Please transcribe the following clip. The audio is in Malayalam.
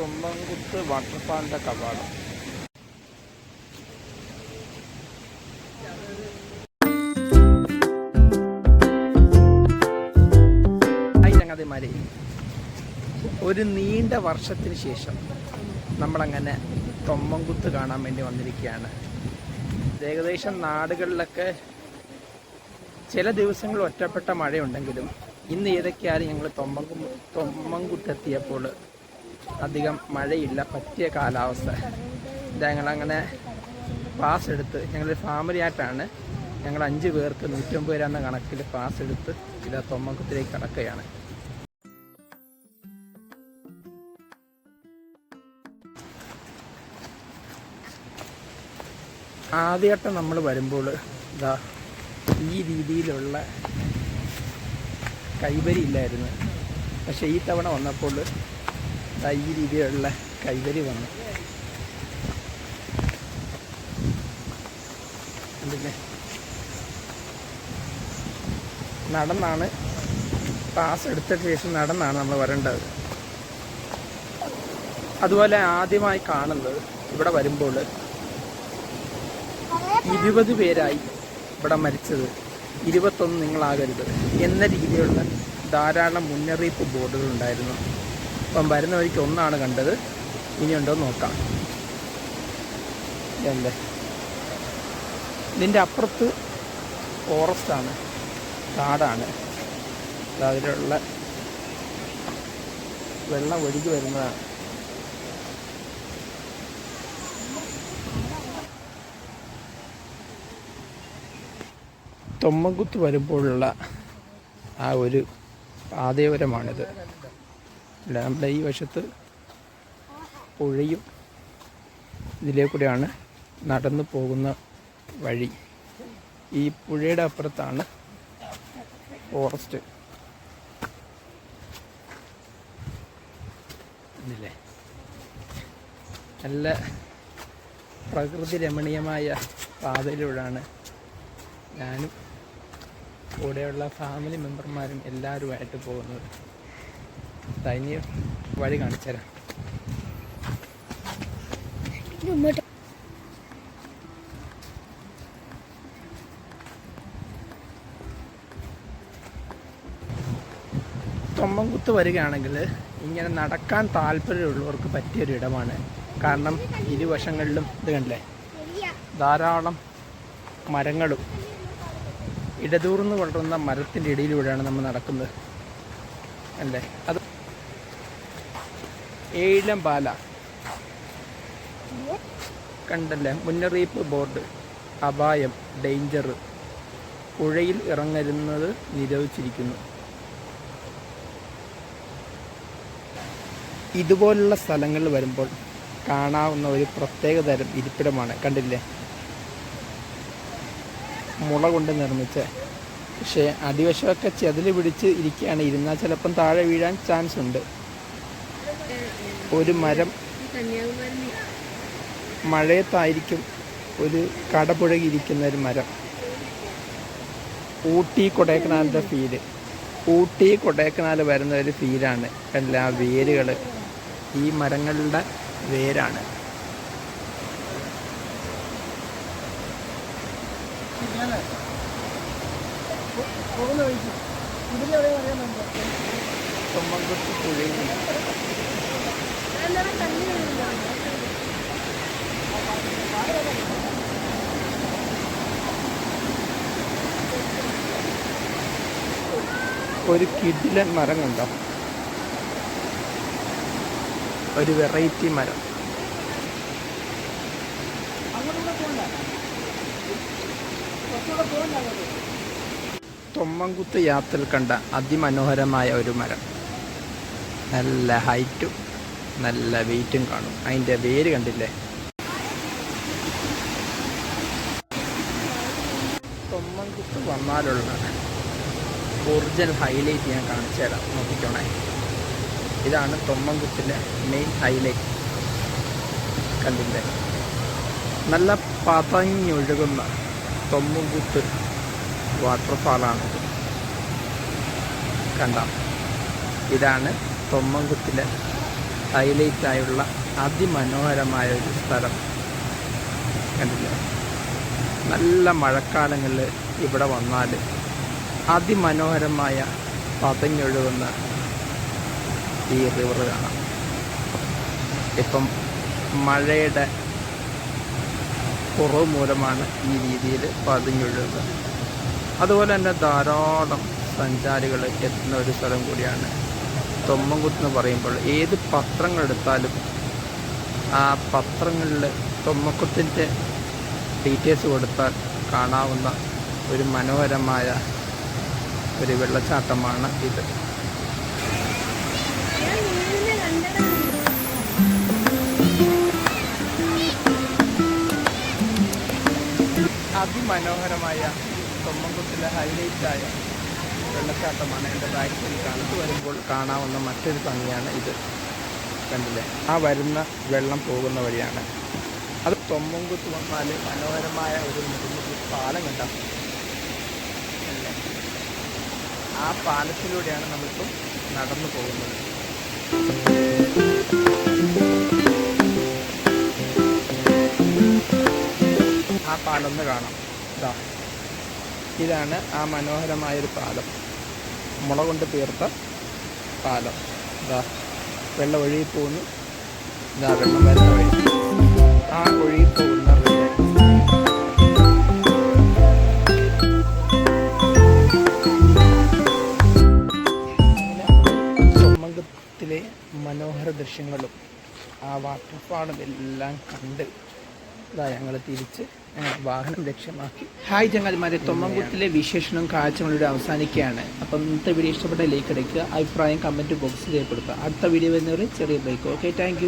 തൊമ്മൻകുത്ത് വാട്ടർഫാളിന്റെ കവാടം ഒരു നീണ്ട വർഷത്തിന് ശേഷം നമ്മളങ്ങനെ തൊമ്മൻകുത്ത് കാണാൻ വേണ്ടി വന്നിരിക്കുകയാണ്. ഏകദേശം നാടുകളിലൊക്കെ ചില ദിവസങ്ങൾ ഒറ്റപ്പെട്ട മഴയുണ്ടെങ്കിലും ഇന്ന് ഏതൊക്കെയാലും ഞങ്ങൾ തൊമ്മങ്കു തൊമ്മൻകുത്തെത്തിയപ്പോൾ അധികം മഴയില്ല പറ്റിയ കാലാവസ്ഥ. ഞങ്ങളങ്ങനെ പാസ് എടുത്ത് ഞങ്ങൾ ഫാമിലി ആയിട്ടാണ്. ഞങ്ങൾ അഞ്ച് പേർക്ക് നൂറ്റമ്പത് രൂപ എന്ന കണക്കിൽ പാസ് എടുത്ത് ഇതാ തൊമ്മൻകുത്തിലേക്ക് കടക്കുകയാണ്. ആദ്യമായിട്ട് നമ്മൾ വരുമ്പോൾ ഇതാ ഈ രീതിയിലുള്ള കൈവരി ഇല്ലായിരുന്നു. പക്ഷേ ഈ തവണ വന്നപ്പോൾ ഈ രീതിയിലുള്ള കൈവരി വന്നു കണ്ടില്ലേ? നടന്നാണ്. പാസ് എടുത്ത ശേഷം നടന്നാണ് നമ്മൾ വരേണ്ടത്. അതുപോലെ ആദ്യമായി കാണുന്നത് ഇവിടെ വരുമ്പോൾ ഇരുപത് പേരായി ഇവിടെ മരിച്ചത്. ഇരുപത്തൊന്ന് നിങ്ങളാകരുത് എന്ന രീതിയിലുള്ള ധാരാളം മുന്നറിയിപ്പ് ബോർഡുകൾ ഉണ്ടായിരുന്നു. അപ്പം വരുന്ന വഴിക്ക് ഒന്നാണ് കണ്ടത്. ഇനിയുണ്ടോ നോക്കാം. അല്ലേ ഇതിന്റെ അപ്പുറത്ത് ഫോറസ്റ്റാണ് കാടാണ്. അതിലുള്ള വെള്ളം ഒഴുകി വരുന്നതാണ്. തൊമ്മക്കുത്ത് വരുമ്പോഴുള്ള ആ ഒരു പാതയോരമാണിത്. നമ്മുടെ ഈ വശത്ത് പുഴയും ഇതിലേ കൂടെയാണ് നടന്നു പോകുന്ന വഴി. ഈ പുഴയുടെ അപ്പുറത്താണ് ഫോറസ്റ്റ്. ഇല്ലേ? നല്ല പ്രകൃതി രമണീയമായ പാതയിലൂടെയാണ് ഞാനും കൂടെയുള്ള ഫാമിലി മെമ്പർമാരും എല്ലാവരുമായിട്ട് പോകുന്നത്. തനി വഴി കാണിച്ചു തരാം. തൊമ്മൻകുത്ത് വരികയാണെങ്കിൽ ഇങ്ങനെ നടക്കാൻ താല്പര്യമുള്ളവർക്ക് പറ്റിയൊരു ഇടമാണ്. കാരണം ഇരുവശങ്ങളിലും ഇത് കണ്ടില്ലേ? ധാരാളം മരങ്ങളും. ഇടതൂർന്ന് വളരുന്ന മരത്തിന്റെ ഇടയിലൂടെയാണ് നമ്മൾ നടക്കുന്നത്. അല്ലേ? അത് ഏഴിലം പാല കണ്ടല്ലേ? മുന്നറിയിപ്പ് ബോർഡ്. അപായം ഡേഞ്ചർ. പുഴയിൽ ഇറങ്ങരുന്നത് നിരോധിച്ചിരിക്കുന്നു. ഇതുപോലുള്ള സ്ഥലങ്ങളിൽ വരുമ്പോൾ കാണാവുന്ന ഒരു പ്രത്യേക തരം ഇരിപ്പിടമാണ്. കണ്ടില്ലേ? മുള കൊണ്ട് നിർമ്മിച്ച. പക്ഷേ അടിവശമൊക്കെ ചെതിൽ പിടിച്ച് ഇരിക്കുകയാണ്. ഇരുന്നാൽ ചിലപ്പം താഴെ വീഴാൻ ചാൻസ് ഉണ്ട് ഒരു മരം മഴയത്തായിരിക്കും ഒരു കടപുഴകിയിരിക്കുന്ന ഒരു മരം. ഊട്ടി കൊടൈക്കനാലിന്റെ ഫീൽ. ഊട്ടി കൊടൈക്കനാൽ വരുന്ന ഒരു ഫീലാണ് എല്ലാ വേരുകൾ ഈ മരങ്ങളുടെ വേരാണ്. തൊമ്മൻകുത്ത് പുഴയിൽ ഒരു കിടിലൻ മരം കണ്ടോ? ഒരു വെറൈറ്റി മരം. തൊമ്മൻകുത്ത് യാത്രയിൽ കണ്ട അതിമനോഹരമായ ഒരു മരം. നല്ല ഹൈറ്റും നല്ല വെയിറ്റും കാണും. അതിന്റെ വേര് കണ്ടില്ലേ? തൊമ്മൻകുത്ത് വന്നാലുള്ള ഒറിജിനൽ ഹൈലൈറ്റ് ഞാൻ കാണിച്ചു തരാം. നോക്കിക്കോണേ. ഇതാണ് തൊമ്മൻകുത്തിന്റെ മെയിൻ ഹൈലൈറ്റ് കണ്ടില്ലേ? നല്ല പതഞ്ഞൊഴുകുന്ന തൊമ്മൻകുത്ത് വാട്ടർഫാളാണിത് കണ്ട? ഇതാണ് തൊമ്മൻകുത്തിലെ ഹൈലൈറ്റ് ആയുള്ള അതിമനോഹരമായ ഒരു സ്ഥലം കണ്ടില്ലേ? നല്ല മഴക്കാലങ്ങളിൽ ഇവിടെ വന്നാൽ അതിമനോഹരമായ പതഞ്ഞൊഴുകുന്ന ഈ റിവർ കാണാം. ഇപ്പം മഴയുടെ കുറവ് മൂലമാണ് ഈ രീതിയിൽ പതിഞ്ഞൊഴുകുന്നത്. അതുപോലെ തന്നെ ധാരാളം സഞ്ചാരികൾ എത്തുന്ന ഒരു സ്ഥലം കൂടിയാണ് തൊമ്മൻകുത്ത് എന്ന് പറയുമ്പോൾ ഏത് പത്രങ്ങൾ എടുത്താലും ആ പത്രങ്ങളിൽ തൊമ്മക്കുത്തിന്റെ ഡീറ്റെയിൽസ് കൊടുത്താൽ കാണാവുന്ന ഒരു മനോഹരമായ ഒരു വെള്ളച്ചാട്ടമാണ് ഇത്. അതിമനോഹരമായ തൊമ്മക്കുത്തിലെ ഹൈലൈറ്റായ വെള്ളച്ചാട്ടമാണ് എന്റെ ബാക്കിൽ കണ്ടു വരുമ്പോൾ കാണാവുന്ന മറ്റൊരു ഭംഗിയാണ് ഇത്. കണ്ടില്ലേ? ആ വരുന്ന വെള്ളം പോകുന്ന വഴിയാണ്. അത് തൊമ്മൻകുത്ത് വന്നാൽ മനോഹരമായ ഒരു മുതുമുതി പാലം കണ്ടാൽ ആ പാലത്തിലൂടെയാണ് നമ്മളിപ്പം നടന്നു പോകുന്നത്. ആ പാലം ഒന്ന് കാണാം. ഇതാ ഇതാണ് ആ മനോഹരമായൊരു പാലം. മുള കൊണ്ട് തീർത്ത പാലം. ഇതാ വെള്ളം ഒഴുകി പോകുന്നു. ഇതാ വെള്ളം വരുന്ന വഴി. ആ ഒഴുകി പോകുന്ന സമ്മതത്തിലെ മനോഹര ദൃശ്യങ്ങളും ആ വാട്ടർഫാളും എല്ലാം കണ്ട് ഇതാ ഞങ്ങൾ തിരിച്ച് വാഹനം ലക്ഷ്യമാക്കി. ഹായ് ചങ്ങാതിമാരെ തൊമ്മൻകുത്തിലെ വിശേഷണം കാഴ്ചകളുടെ അവസാനിക്കുകയാണ്. അപ്പം ഇന്നത്തെ വീഡിയോ ഇഷ്ടപ്പെട്ട ലൈക്ക് അടിക്കുക അഭിപ്രായം കമന്റ് ബോക്സിൽ രേഖപ്പെടുത്തുക. അടുത്ത വീഡിയോ വരുന്നവരെ ചെറിയ ബ്രേക്ക് ഓക്കെ താങ്ക്